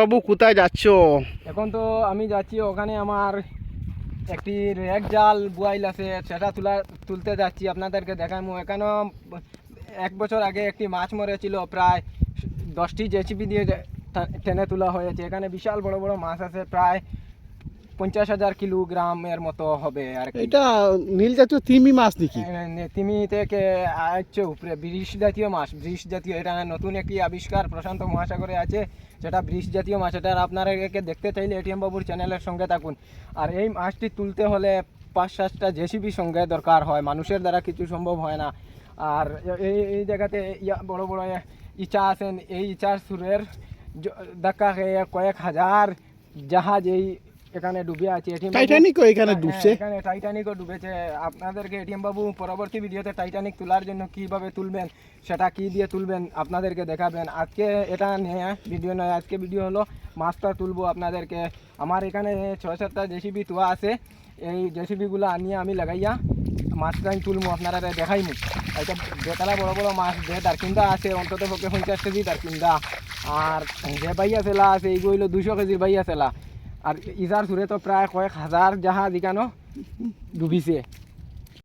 বাবু, কোথায় যাচ্ছ? এখন তো আমি যাচ্ছি, ওখানে আমার একটি রেক জাল বুয়াইল আছে, সেটা তুলা, তুলতে যাচ্ছি, আপনাদেরকে দেখাবো এখানেও এক বছর আগে একটি মাছ মরেছিল, প্রায় দশটি জেসিপি দিয়ে টেনে তোলা হয়েছে। এখানে বিশাল বড় বড় মাছ আছে, প্রায় পঞ্চাশ হাজার কিলোগ্রামের মতো হবে আর কি। এটা নীল জাতীয় তিমি মাছ নাকি? তিমি থেকে আসছে উপরে বৃষ জাতীয় মাছ বৃষ জাতীয় এটা নতুন একটি আবিষ্কার প্রশান্ত মহাসাগরে আছে যেটা বৃষ জাতীয় মাছ এটা আপনারা একে দেখতে চাইলে এটিএম বাবুর চ্যানেলের সঙ্গে থাকুন। আর এই মাছটি তুলতে হলে পাঁচ সাতটা জেসিবি সঙ্গে দরকার হয় মানুষের দ্বারা কিছু সম্ভব হয় না। আর এই এই জায়গাতে ইয়া বড় বড় ইচা আছেন এই ইচার সুরের ধাক্কা খেয়ে কয়েক হাজার জাহাজ এই এখানে ডুবে আছে এটিএম টাইটানিকও এখানে হ্যাঁ, ডুবছে। এখানে টাইটানিকও ডুবেছে। আপনাদেরকে এটিএম বাবু পরবর্তী ভিডিওতে টাইটানিক তোলার জন্য কীভাবে তুলবেন সেটা কি দিয়ে তুলবেন আপনাদেরকে দেখাবেন। আজকে এটা নিয়ে ভিডিও নয় আজকে ভিডিও হলো মাছটা তুলবো আপনাদেরকে। আমার এখানে ছয় সাতটা জেসিবি তোয়া আছে। এই জেসিবিগুলো আনিয়ে আমি লাগাইয়া মাছটা আমি তুলবো আপনারা দেখাইমু এটা বেতালা বড় বড় মাছ যে দারকিন্দা আছে অন্তত পক্ষে পঞ্চাশ কেজি দারকিন্দা। আর যে বাইয়া ফেলা আছে এইগুলো হইল দুশো কেজির বাইয়া ফেলা আর ইজার সুরে তো প্রায় কয়েক হাজার জাহাজ ইকানো ডুবিছে।